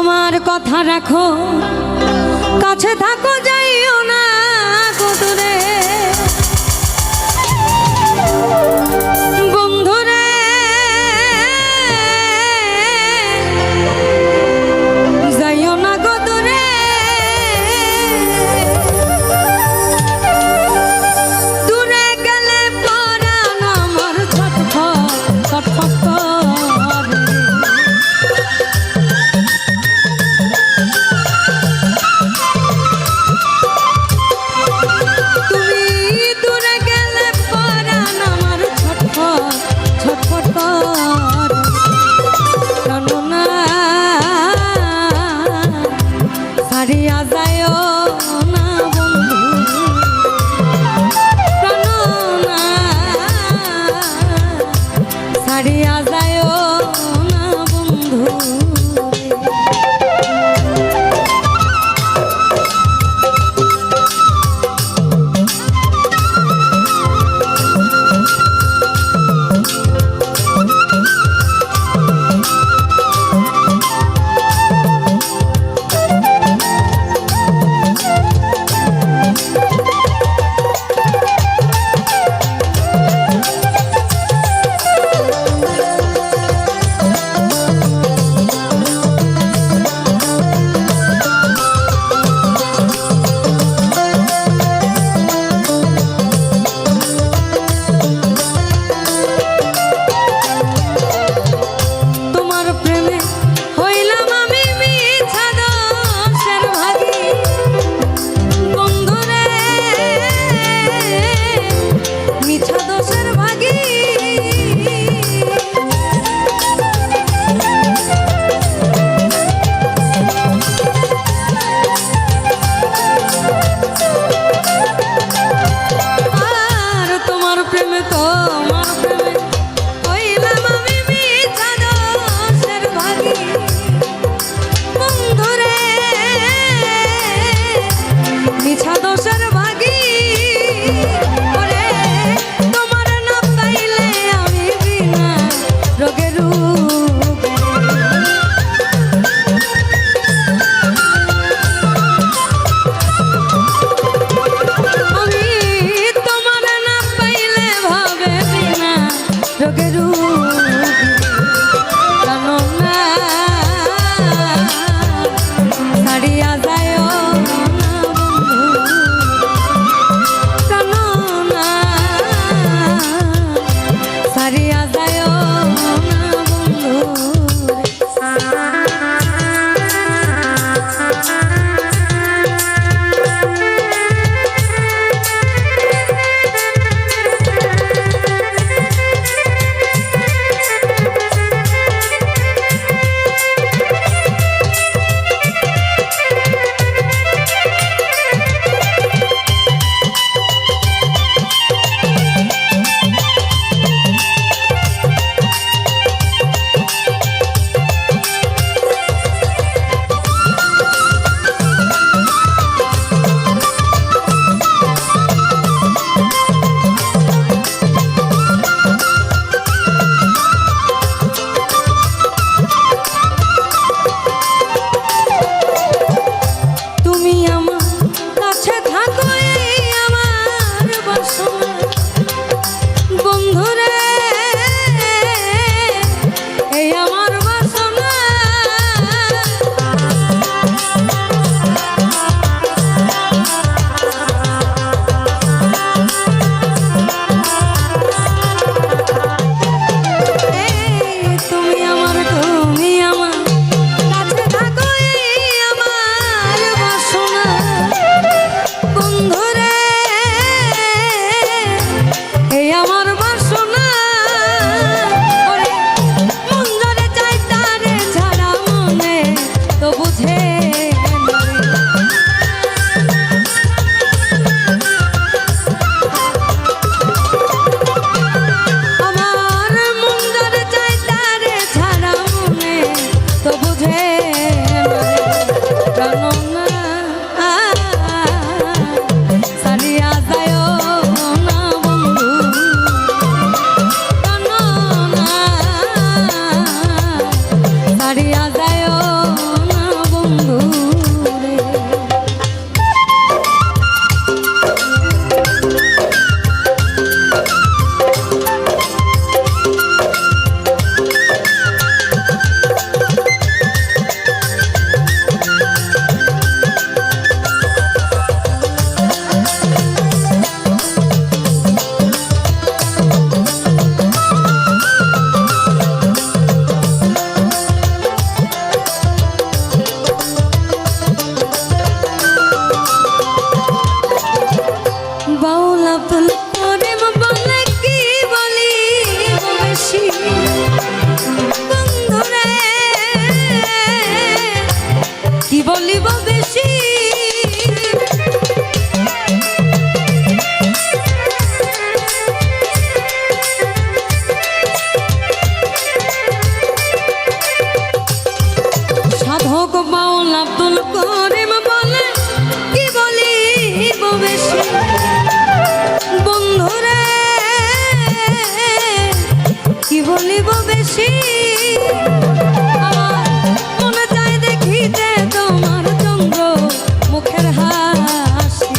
আমার কথা রাখো। কাছে থাকো যাইও না কুতুরে তোমার চন্দ্র মুখের হাসি।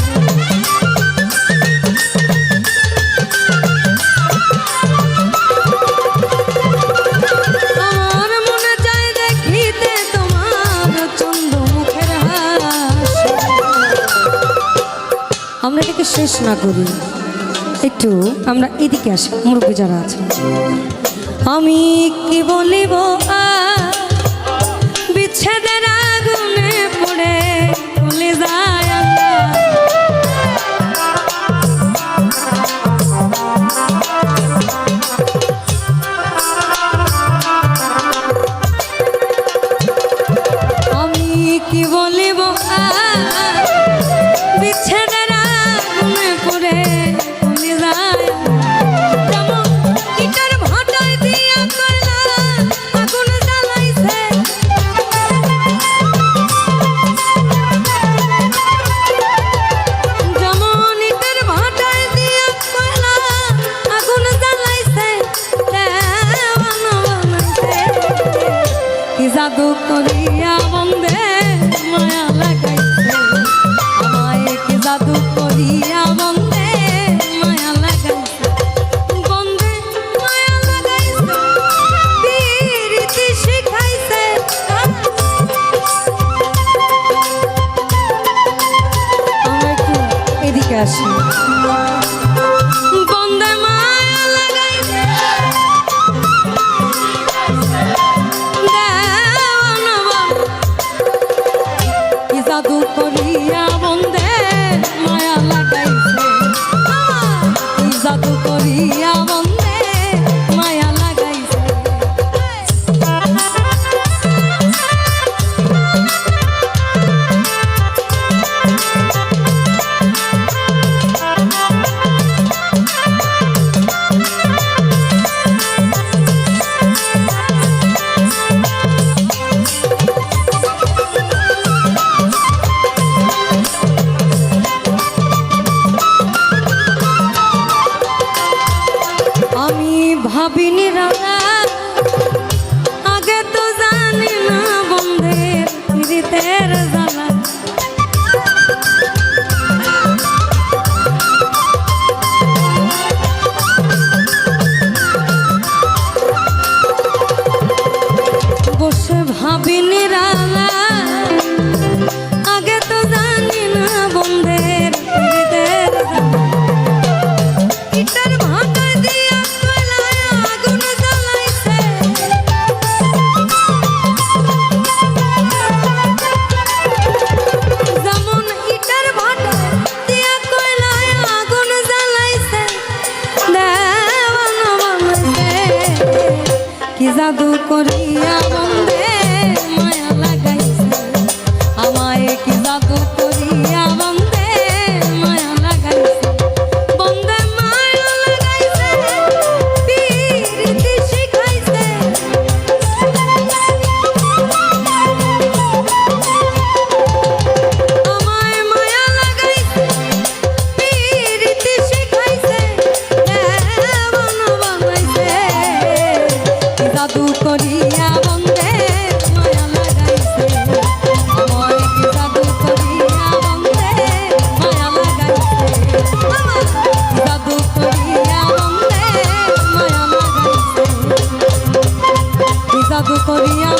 আমার এটাকে শেষ না করি। একটু আমরা এদিকে আসি, মুরব্বী যারা আছেন। আমি কি বলিব বিচ্ছেদের আগুনে পড়ে চলে যায়। ভাবিনি রাঙা। আগে তো জানি না বন্ধের জ্বালা। বসে ভাবিনি জাদু করিয়া বন্দে মায়া লাগাইছে। আমায় কি জাদু করিয়া বন্দে মায়া লাগাইছে। জাদু করিয়া বন্দে মায়া লাগাইছে। জাদু করিয়া